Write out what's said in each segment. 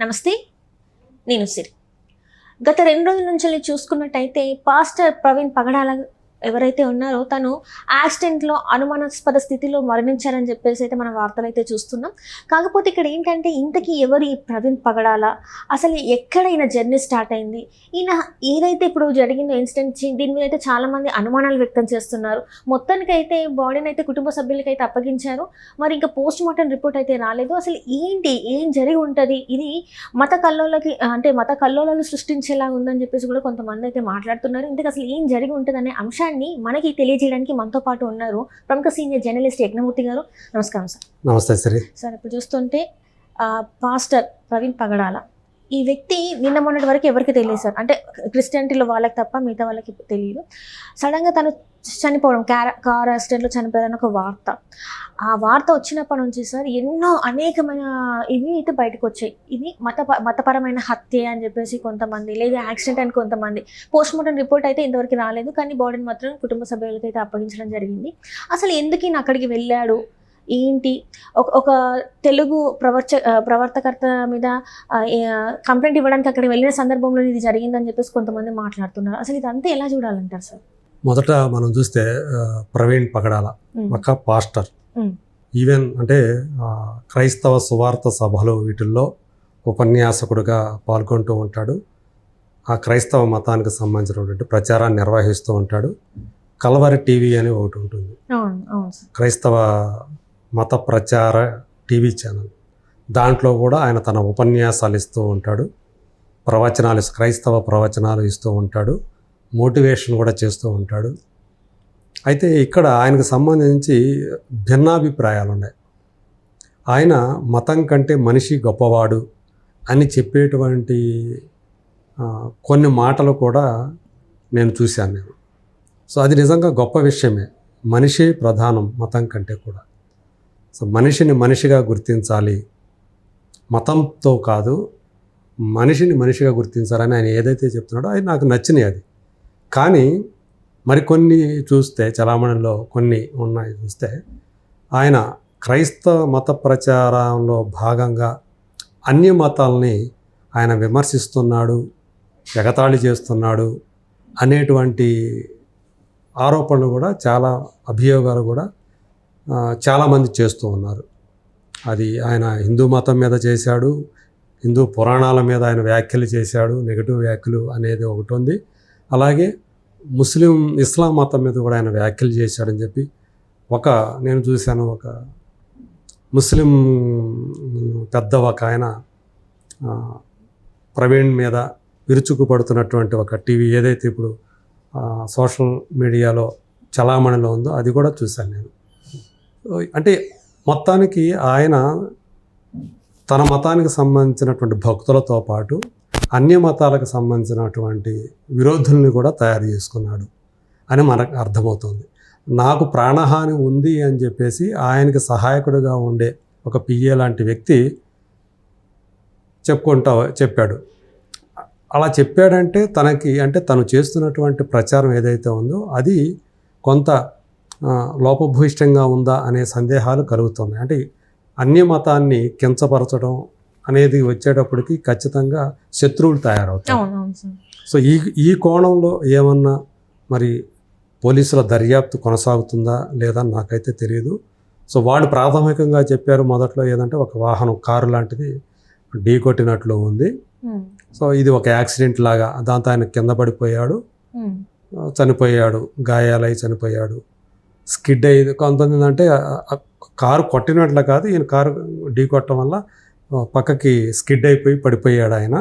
నమస్తే నేను సిరి. గత రెండు రోజుల నుంచి చూసుకున్నట్టయితే పాస్టర్ ప్రవీణ్ పగడాల ఎవరైతే ఉన్నారో తను యాక్సిడెంట్లో అనుమానాస్పద స్థితిలో మరణించారని చెప్పేసి అయితే మనం వార్తలు అయితే చూస్తున్నాం. కాకపోతే ఇక్కడ ఏంటంటే ఇంతకీ ఎవరు ఈ ప్రవీణ్ పగడాల? అసలు ఎక్కడ ఈయన జర్నీ స్టార్ట్ అయింది? ఈయన ఏదైతే ఇప్పుడు జరిగిందో ఇన్సిడెంట్ దీని మీద అయితే చాలామంది అనుమానాలు వ్యక్తం చేస్తున్నారు. మొత్తానికి అయితే బాడీని అయితే కుటుంబ సభ్యులకి అయితే అప్పగించారు. మరి ఇంకా పోస్ట్ మార్టం రిపోర్ట్ అయితే రాలేదు. అసలు ఏంటి? ఏం జరిగి ఉంటుంది? ఇది మత కల్లోలకి అంటే మత కల్లోలాలు సృష్టించేలా ఉందని చెప్పేసి కూడా కొంతమంది అయితే మాట్లాడుతున్నారు. ఇంతకు అసలు ఏం జరిగి ఉంటుంది అనే అంశాన్ని మనకి తెలియజేయడానికి మనతో పాటు ఉన్నారు ప్రముఖ సీనియర్ జర్నలిస్ట్ యజ్ఞమూర్తి గారు. నమస్కారం సార్. నమస్తే శ్రీ సార్ ఇప్పుడు చూస్తుంటే పాస్టర్ ప్రవీణ్ పగడాల ఈ వ్యక్తి నిన్న మొన్నటి వరకు ఎవరికి తెలియదు సార్. అంటే క్రిస్టియానిటీలో వాళ్ళకి తప్ప మిగతా వాళ్ళకి తెలియదు. సడన్గా తను చనిపోవడం కార్ కార్ యాక్సిడెంట్లో చనిపోయారని ఒక వార్త. ఆ వార్త వచ్చినప్పటి నుంచి సార్ ఎన్నో అనేకమైన ఇవి అయితే బయటకు వచ్చాయి. ఇది మత మతపరమైన హత్య అని చెప్పేసి కొంతమంది లేదా యాక్సిడెంట్ అని కొంతమంది పోస్ట్ మార్టం రిపోర్ట్ అయితే ఇంతవరకు రాలేదు. కానీ బాడీని మాత్రం కుటుంబ సభ్యులకి అయితే అప్పగించడం జరిగింది. అసలు ఎందుకు నేను అక్కడికి వెళ్ళాడు? ఏంటి? ఒక ఒక తెలుగు ప్రవర్చ ప్రవర్తకర్త మీద కంప్లైంట్ ఇవ్వడానికి అక్కడికి వెళ్ళిన సందర్భంలో ఇది జరిగిందని చెప్పేసి కొంతమంది మాట్లాడుతున్నారు. అసలు ఇదంతా ఎలా చూడాలంటారు సార్? మొదట మనం చూస్తే ప్రవీణ్ పగడాల ఒక పాస్టర్. ఈవెన్ అంటే క్రైస్తవ సువార్త సభలు వీటిల్లో ఉపన్యాసకుడిగా పాల్గొంటూ ఉంటాడు. ఆ క్రైస్తవ మతానికి సంబంధించినటువంటి ప్రచారాన్ని నిర్వహిస్తూ ఉంటాడు. కలవరి టీవీ అని ఒకటి ఉంటుంది. క్రైస్తవ మత ప్రచార టీవీ ఛానల్. దాంట్లో కూడా ఆయన తన ఉపన్యాసాలు ఇస్తూ ఉంటాడు. ప్రవచనాలు క్రైస్తవ ప్రవచనాలు ఇస్తూ ఉంటాడు. మోటివేషన్ కూడా చేస్తూ ఉంటాడు. అయితే ఇక్కడ ఆయనకు సంబంధించి భిన్నాభిప్రాయాలు ఉన్నాయి. ఆయన మతం కంటే మనిషి గొప్పవాడు అని చెప్పేటువంటి కొన్ని మాటలు కూడా నేను చూశాను నేను. సో అది నిజంగా గొప్ప విషయమే. మనిషే ప్రధానం మతం కంటే కూడా. సో మనిషిని మనిషిగా గుర్తించాలి. మతంతో కాదు మనిషిని మనిషిగా గుర్తించాలని ఆయన ఏదైతే చెప్తున్నాడో అది నాకు నచ్చినాయి అది. కానీ మరికొన్ని చూస్తే చలామణిలో కొన్ని ఉన్నాయి చూస్తే ఆయన క్రైస్తవ మత ప్రచారంలో భాగంగా అన్య మతాలని ఆయన విమర్శిస్తున్నాడు ఎగతాళి చేస్తున్నాడు అనేటువంటి ఆరోపణలు కూడా చాలా అభియోగాలు కూడా చాలామంది చేస్తూ ఉన్నారు. అది ఆయన హిందూ మతం మీద చేశాడు హిందూ పురాణాల మీద ఆయన వ్యాఖ్యలు చేశాడు నెగిటివ్ వ్యాఖ్యలు అనేది ఒకటి ఉంది. అలాగే ముస్లిం ఇస్లాం మతం మీద కూడా ఆయన వ్యాఖ్యలు చేశాడని చెప్పి ఒక నేను చూశాను ఒక ముస్లిం పెద్ద ఒక ఆయన ప్రవీణ్ మీద విరుచుకుపడుతున్నటువంటి ఒక టీవీ ఏదైతే ఇప్పుడు సోషల్ మీడియాలో చలామణిలో ఉందో అది కూడా చూశాను నేను. అంటే మొత్తానికి ఆయన తన మతానికి సంబంధించినటువంటి భక్తులతో పాటు అన్య మతాలకు సంబంధించినటువంటి విరోధుల్ని కూడా తయారు చేసుకున్నాడు అని మనకు అర్థమవుతుంది. నాకు ప్రాణహాని ఉంది అని చెప్పేసి ఆయనకి సహాయకుడిగా ఉండే ఒక పిఏ లాంటి వ్యక్తి చెప్పుకుంటా చెప్పాడు. అలా చెప్పాడంటే తనకి అంటే తను చేస్తున్నటువంటి ప్రచారం ఏదైతే ఉందో అది కొంత లోపభూయిష్టంగా ఉందా అనే సందేహాలు కలుగుతున్నాయి. అంటే అన్య మతాన్ని కించపరచడం అనేది వచ్చేటప్పటికి ఖచ్చితంగా శత్రువులు సార్. సో ఈ ఈ కోణంలో ఏమన్నా మరి పోలీసుల దర్యాప్తు కొనసాగుతుందా లేదా నాకైతే తెలియదు. సో వాళ్ళు ప్రాథమికంగా చెప్పారు మొదట్లో ఏదంటే ఒక వాహనం కారు లాంటిది ఢీ కొట్టినట్లు ఉంది. సో ఇది ఒక యాక్సిడెంట్ లాగా దాంతో ఆయన కింద పడిపోయాడు. చనిపోయాడు గాయాలై చనిపోయాడు. స్కిడ్ అయ్యి కొంతమంది అంటే కారు కొట్టినట్లు కాదు ఈయన కారు ఢీ కొట్టడం వల్ల పక్కకి స్కిడ్ అయిపోయి పడిపోయాడు ఆయన.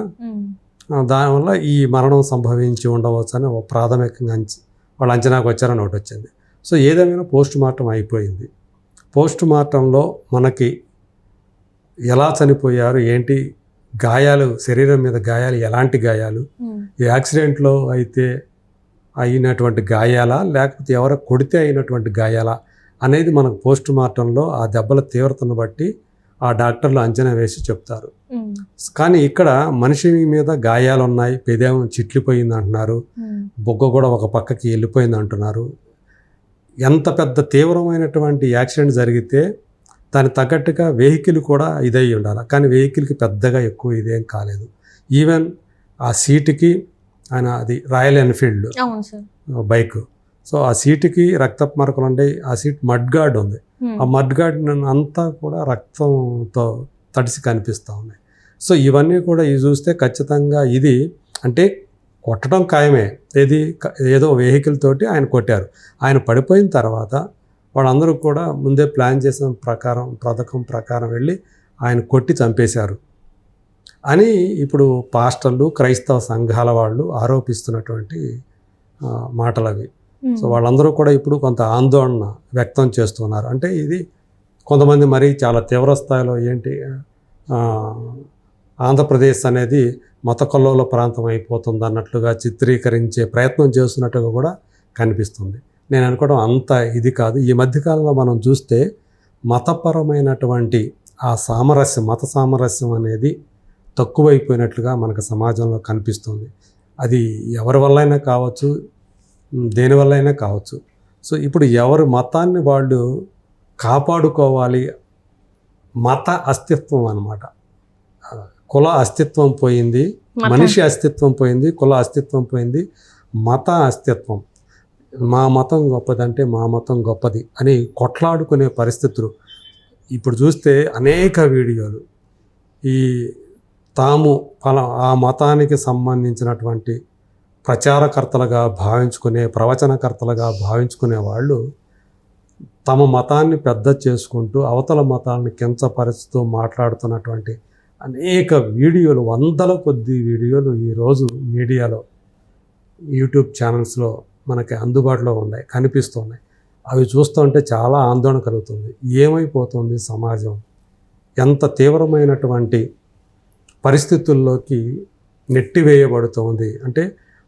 దానివల్ల ఈ మరణం సంభవించి ఉండవచ్చు అని ఒక ప్రాథమికంగా అంచ వాళ్ళు అంచనాకు వచ్చారని ఒకటి వచ్చింది. సో ఏదేమైనా పోస్ట్ మార్టం అయిపోయింది. పోస్ట్ మార్టంలో మనకి ఎలా చనిపోయారు ఏంటి గాయాలు శరీరం మీద గాయాలు ఎలాంటి గాయాలు? ఈ యాక్సిడెంట్లో అయితే అయినటువంటి గాయాలా లేకపోతే ఎవరో కొడితే అయినటువంటి గాయాలా అనేది మనకు పోస్ట్ మార్టంలో ఆ దెబ్బల తీవ్రతను బట్టి ఆ డాక్టర్లు అంచనా వేసి చెప్తారు. కానీ ఇక్కడ మనిషి మీద గాయాలు ఉన్నాయి పెదేమో చిట్లిపోయింది అంటున్నారు బొగ్గ కూడా ఒక పక్కకి వెళ్ళిపోయింది అంటున్నారు. ఎంత పెద్ద తీవ్రమైనటువంటి యాక్సిడెంట్ జరిగితే దానికి తగ్గట్టుగా వెహికల్ కూడా ఇదై ఉండాలి. కానీ వెహికల్కి పెద్దగా ఎక్కువ ఇదేం కాలేదు. ఈవెన్ ఆ సీటుకి ఆయన అది రాయల్ ఎన్ఫీల్డ్ బైక్. సో ఆ సీటుకి రక్తపు మరకలు ఉంటాయి ఆ సీట్ మడ్ గార్డ్ ఉంది. ఆ మడ్ గార్డ్ అంతా కూడా రక్తంతో తడిసి కనిపిస్తూ ఉన్నాయి. సో ఇవన్నీ కూడా ఇది చూస్తే ఖచ్చితంగా ఇది అంటే కొట్టడం ఖాయమే. ఏది ఏదో వెహికల్ తోటి ఆయన కొట్టారు. ఆయన పడిపోయిన తర్వాత వాళ్ళందరూ కూడా ముందే ప్లాన్ చేసిన ప్రకారం పథకం ప్రకారం వెళ్ళి ఆయన కొట్టి చంపేశారు. అని ఇప్పుడు పాస్టర్లు క్రైస్తవ సంఘాల వాళ్ళు ఆరోపిస్తున్నటువంటి మాటలు అవి సో వాళ్ళందరూ కూడా ఇప్పుడు కొంత ఆందోళన వ్యక్తం చేస్తున్నారు. అంటే ఇది కొంతమంది మరీ చాలా తీవ్ర స్థాయిలో ఏంటి ఆంధ్రప్రదేశ్ అనేది మత కొల్లోల ప్రాంతం అయిపోతుంది అన్నట్లుగా చిత్రీకరించే ప్రయత్నం చేస్తున్నట్టుగా కూడా కనిపిస్తుంది. నేను అనుకోవడం అంత ఇది కాదు. ఈ మధ్యకాలంలో మనం చూస్తే మతపరమైనటువంటి ఆ సామరస్యం మత సామరస్యం అనేది తక్కువైపోయినట్లుగా మనకు సమాజంలో కనిపిస్తుంది. అది ఎవరి వల్లైనా కావచ్చు ఉమ్, దేని వల్ల అయినా కావచ్చు. సో ఇప్పుడు ఎవరి మతాన్ని వాళ్ళు కాపాడుకోవాలి? మత అస్తిత్వం అన్నమాట. ఆ, కుల అస్తిత్వం పోయింది. మనిషి అస్తిత్వం పోయింది కుల అస్తిత్వం పోయింది మత అస్తిత్వం. మా మతం గొప్పదంటే మా మతం గొప్పది అని కొట్లాడుకునే పరిస్థితులు. ఇప్పుడు చూస్తే అనేక వీడియోలు. ఈ తాము ఫల ఆ మతానికి సంబంధించినటువంటి ప్రచారకర్తలుగా భావించుకునే ప్రవచనకర్తలుగా భావించుకునే వాళ్ళు తమ మతాన్ని పెద్ద చేసుకుంటూ అవతల మతాలను కించపరుస్తూ మాట్లాడుతున్నటువంటి అనేక వీడియోలు వందల కొద్ది వీడియోలు ఈరోజు మీడియాలో యూట్యూబ్ ఛానల్స్లో మనకి అందుబాటులో ఉన్నాయి కనిపిస్తున్నాయి. అవి చూస్తుంటే చాలా ఆందోళన కలుగుతుంది. ఏమైపోతుంది సమాజం? ఎంత తీవ్రమైనటువంటి పరిస్థితుల్లోకి నెట్టివేయబడుతోంది. అంటే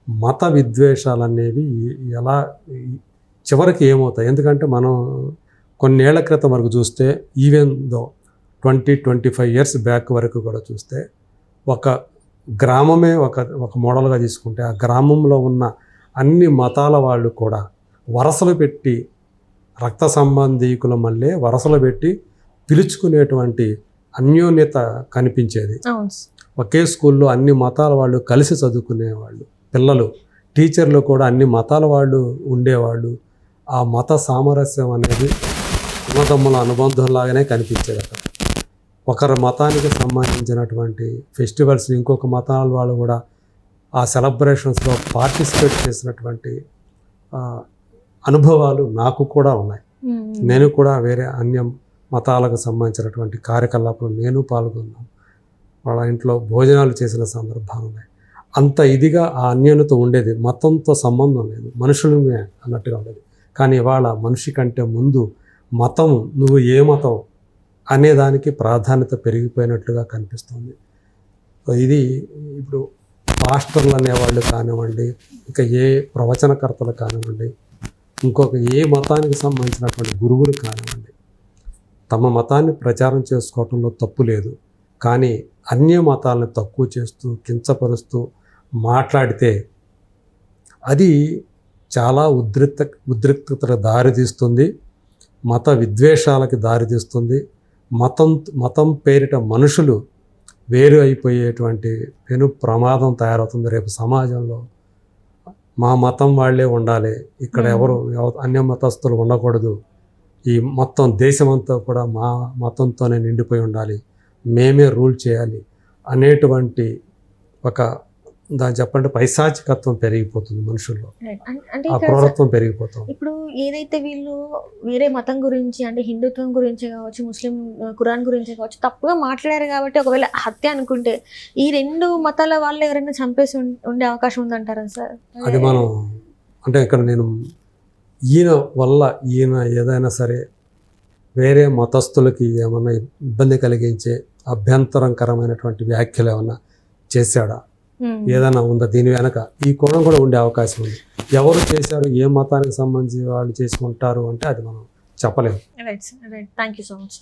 మత విద్వేషాలు అనేవి ఎలా చివరికి ఏమవుతాయి? ఎందుకంటే మనం కొన్నేళ్ళ క్రితం వరకు చూస్తే even though twenty twenty five years back వరకు కూడా చూస్తే ఒక గ్రామమే ఒక ఒక మోడల్గా తీసుకుంటే ఆ గ్రామంలో ఉన్న అన్ని మతాల వాళ్ళు కూడా వరసలు పెట్టి రక్త సంబంధీకుల మళ్ళీ వరసలు పెట్టి పిలుచుకునేటువంటి అన్యోన్యత కనిపించేది. ఒకే స్కూల్లో అన్ని మతాల వాళ్ళు కలిసి చదువుకునేవాళ్ళు పిల్లలు. టీచర్లు కూడా అన్ని మతాల వాళ్ళు ఉండేవాళ్ళు. ఆ మత సామరస్యం అనేది అన్నదమ్ముల అనుబంధంలాగానే కనిపించేది అక్కడ. ఒకరి మతానికి సంబంధించినటువంటి ఫెస్టివల్స్ ఇంకొక మతాల వాళ్ళు కూడా ఆ సెలబ్రేషన్స్లో పార్టిసిపేట్ చేసినటువంటి అనుభవాలు నాకు కూడా ఉన్నాయి. నేను కూడా వేరే అన్య మతాలకు సంబంధించినటువంటి కార్యకలాపాలు నేను పాల్గొన్నాను. వాళ్ళ ఇంట్లో భోజనాలు చేసిన సందర్భాలు ఉన్నాయి. అంత ఇదిగా ఆ అన్యోన్యత ఉండేది. మతంతో సంబంధం లేదు. మనుషులమే అన్నట్టుగా ఉండేది. కానీ ఇవాళ మనిషి కంటే ముందు మతం నువ్వు ఏ మతం అనే దానికి ప్రాధాన్యత పెరిగిపోయినట్లుగా కనిపిస్తుంది. ఇది ఇప్పుడు పాస్టర్లు అనేవాళ్ళు కానివ్వండి ఇంకా ఏ ప్రవచనకర్తలు కానివ్వండి ఇంకొక ఏ మతానికి సంబంధించినటువంటి గురువులు కానివ్వండి తమ మతాన్ని ప్రచారం చేసుకోవటంలో తప్పు లేదు. కానీ అన్య మతాలను తక్కువ చేస్తూ కించపరుస్తూ మాట్లాడితే అది చాలా ఉద్రిక్త ఉద్రిక్తతకు దారితీస్తుంది మత విద్వేషాలకి దారితీస్తుంది మతం మతం పేరిట మనుషులు వేరు అయిపోయేటువంటి పెను ప్రమాదం తయారవుతుంది. రేపు సమాజంలో మా మతం వాళ్ళే ఉండాలి. ఇక్కడ. ఎవరు ఎవ- అన్య మతస్థులు ఉండకూడదు. ఈ మొత్తం దేశమంతా కూడా మా మతంతోనే నిండిపోయి ఉండాలి. మేమే రూల్ చేయాలి. అనేటువంటి ఒక దాని చెప్పండి పైశాచికత్వం పెరిగిపోతుంది మనుషుల్లో. ఆ క్రూరత్వం పెరిగిపోతుంది ఇప్పుడు ఏదైతే వీళ్ళు వేరే మతం గురించి అంటే హిందుత్వం గురించి కావచ్చు ముస్లిం ఆ, ఖురాన్ గురించి కావచ్చు తప్పుగా మాట్లాడారు కాబట్టి ఒకవేళ హత్య అనుకుంటే ఈ రెండు మతాల వాళ్ళు ఎవరైనా చంపేసి ఉండే అవకాశం ఉందంటారా సార్? అది మనం అంటే ఇక్కడ నేను ఈయన వల్ల ఈయన ఏదైనా సరే వేరే మతస్థులకి ఏమన్నా ఇబ్బంది కలిగించే అభ్యంతరకరమైనటువంటి వ్యాఖ్యలు ఏమన్నా చేశాడా. ఏదైనా ఉందా దీని వెనక? ఈ కోణం కూడా ఉండే అవకాశం ఉంది. ఎవరు చేశారు? ఏ మతానికి సంబంధించి వాళ్ళు చేసుకుంటారు అంటే అది మనం చెప్పలేము. Thank you so much